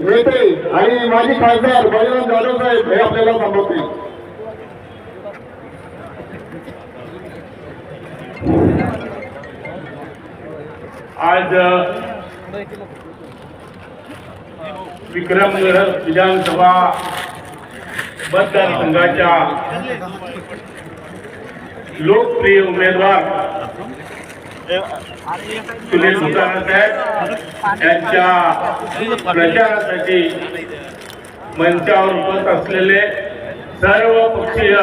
नेते आणि माजी खासदार बजरंग जाधव साहेब हे आपल्याला संबोधतील आज विक्रमगड विधानसभा मतदारसंघाच्या लोकप्रिय उमेदवार सुनील साहेब यांच्या प्रचारासाठी मंचावर उपस्थित असलेले सर्व पक्षीय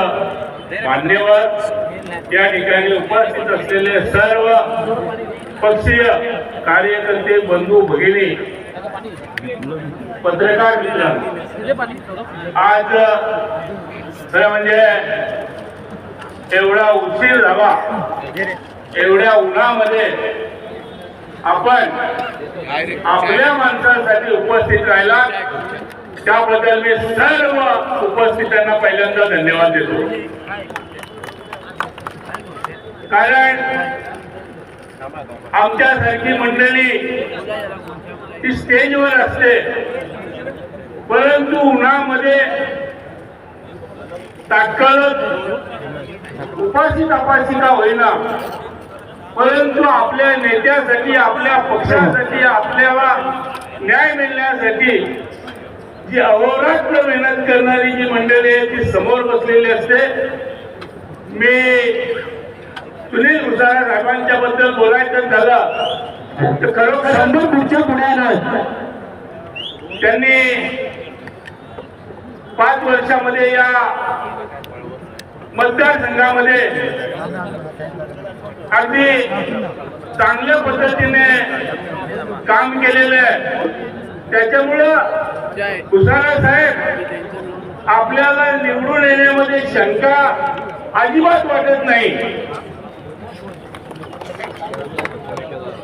मान्यवर या ठिकाणी उपस्थित असलेले सर्व पक्षीय कार्यकर्ते बंधू भगिनी पत्रकार मित्र आज खरं म्हणजे एवढा उशीर झाला. एवढ्या उन्हामध्ये आपण आपल्या माणसासाठी उपस्थित राहिला त्याबद्दल मी सर्व उपस्थितांना पहिल्यांदा धन्यवाद देतो. कारण आमच्यासारखी मंडळी ती स्टेजवर असते. परंतु उन्हामध्ये तात्काळ उपाशी तपाशी का होईना. परंतु आपल्या नेत्यासाठी आपल्या पक्षासाठी आपल्याला न्याय मिळण्यासाठी जी अहोरात्र मेहनत करणारी जी मंडळी आहे ती समोर बसलेली असते. मी सुनील भुसारा साहेबांच्या बद्दल बोलायचं झालं तर खरोखर शंभर खुर्च्या पुण्यानं त्यांनी पाच वर्षामध्ये या मतदारसंघामध्ये अगदी चांगल्या पद्धतीने काम केलेलं आहे. त्याच्यामुळं भुसारा साहेब आपल्याला निवडून येण्यामध्ये शंका अजिबात वाटत नाही.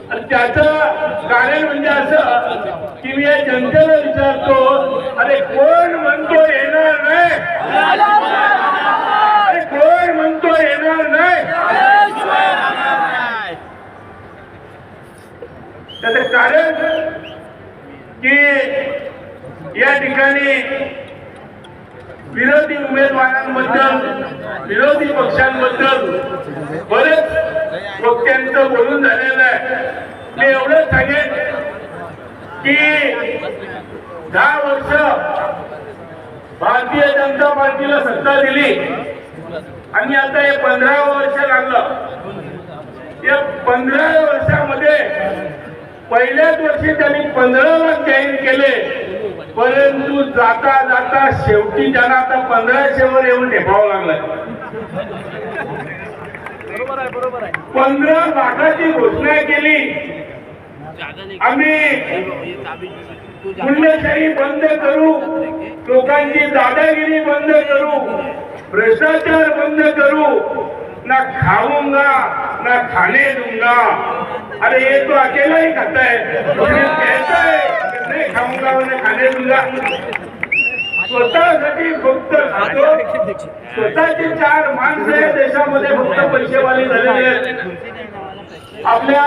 त्याच त्याचं कारण म्हणजे असं की मी या जनतेला विचारतो अरे कोण म्हणतो येणार नाही अरे कोण म्हणतो येणार नाही त्याचं कारण की या ठिकाणी विरोधी उमेदवारांबद्दल विरोधी पक्षांबद्दल बरेच वक्त्यांचं बोलून झालेलं आहे. मी एवढंच सांगेन की दहा वर्ष भारतीय जनता पार्टीला सत्ता दिली आणि आता हे पंधरा वर्ष लागलं. या पंधरा वर्षामध्ये पहिल्याच वर्षी त्यांनी पंधरा लाख जाहीर केले. परंतु जाता जाता शेवटी त्यांना आता पंधराशे वर येऊन ठेपावं लागलं पंधरा लाखाची घोषणा केली. आम्ही गुंडशाही बंद करू. लोकांची दादागिरी बंद करू. भ्रष्टाचार बंद करू. ना खाऊंगा ना खाने दूंगा अरे ये तो अकेला ही खाता है। फिर कहता है कि नहीं खाऊंगा उन्हें खाने दूंगा। स्वतःसाठी फक्त खातो स्वतःचे चार माणसं या देशामध्ये फक्त पैसेवाली झालेली आहेत आपल्या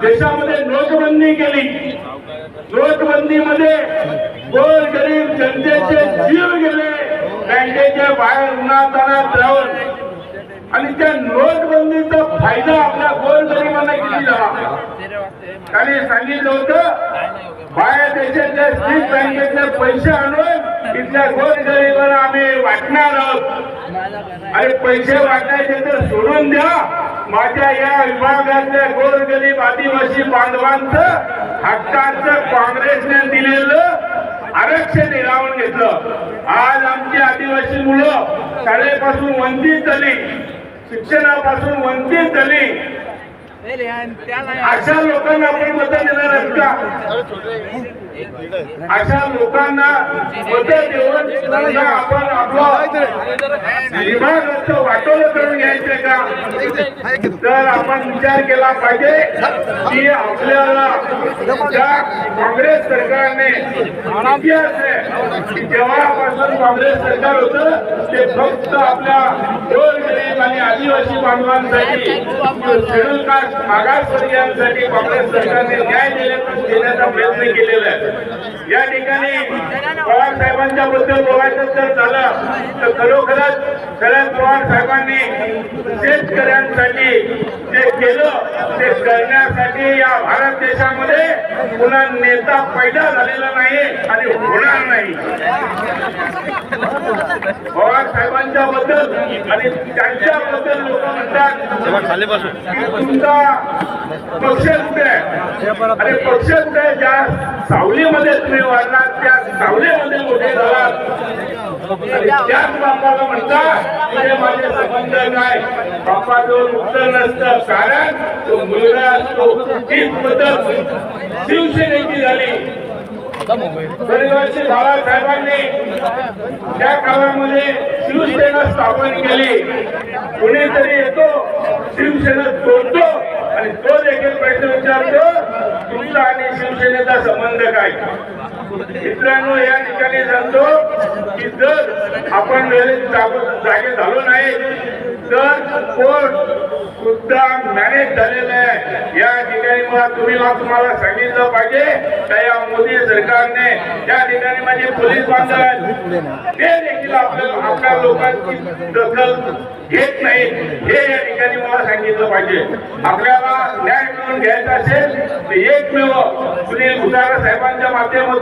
देशामध्ये नोटबंदी केली. नोटबंदीमध्ये गोर गरीब जनतेचे जीव गेले. बँकेच्या बाहेर उन्हातानात राहून. आणि त्या नोटबंदीचा फायदा आपल्या गोर किती झाला सांगितलं होतं बाहेर देशातल्या स्टेट बँकेतले पैसे आणून इथल्या गोर आम्ही वाटणार आहोत. अरे पैसे वाटायचे तर सोडून द्या. माझ्या या विभागातल्या गोरगरीब आदिवासी बांधवांचं हक्काचं काँग्रेसने दिलेलं आरक्षण हिरावून घेतलं. आज आमची आदिवासी मुलं शाळेपासून वंचित झाली शिक्षणापासून वंचित झाली. अशा लोकांना आपण मत देणार आहेत का? अशा लोकांना कोणत्या देऊन आपण आपलं विभागाचं करून घ्यायचं का? तर आपण विचार केला पाहिजे की आपल्याला त्या काँग्रेस सरकारने इतिहास आहे जेव्हापासून काँग्रेस सरकार होतं ते फक्त आपल्या गोरगरीब आणि आदिवासी बांधवांसाठी शेड्यूल कास्ट मागासवर्गीयांसाठी काँग्रेस सरकारने न्याय देण्याचा प्रयत्न केलेला आहे. या ठिकाणी पवार साहेबांच्या बद्दल बोलायचं जर झालं तर खरोखरच शरद पवार साहेबांनी शेतकऱ्यांसाठी जे केलं ते करण्यासाठी या भारत देशामध्ये पुन्हा नेता पैदा झालेला नाही आणि होणार नाही. पवार साहेबांच्या बद्दल आणि त्यांच्या बद्दल लोक म्हणतात खाली बसू. की तुमचा पक्ष कुठे आहे? आणि पक्ष कुठे? ज्या सावलीमध्ये तुम्ही वाढलात त्या सावलीमध्ये मोठे झालात. त्याच बापाला म्हणता तुझे माझे नाही बापा बापाजवळ उत्तर नसतं. कारण तो मुलगा असतो. तीच पद्धत. शिवसेनेची झाली. दरवर्षी बाळासाहेबांनी त्या काळामध्ये शिवसेना स्थापन केली. कुणीतरी येतो शिवसेना तोडतो आणि तो देखील प्रश्न विचारतो तुमचा आणि शिवसेनेचा संबंध काय? मित्रांनो या ठिकाणी सांगतो की जर आपण वेळेत जागे झालो नाही तर कोर्ट सुद्धा मॅनेज झालेलं आहे. या ठिकाणी मला तुम्ही तुम्हाला सांगितलं पाहिजे का या मोदी सरकारने त्या ठिकाणी माझे पोलीस बांधव आहेत ते देखील आपल्या आपल्या लोकांची दखल घेत नाही. हे या ठिकाणी मला सांगितलं पाहिजे. आपल्याला न्याय मिळवून घ्यायचा असेल तर एकमेव सुनील भुसारा साहेबांच्या माध्यमातून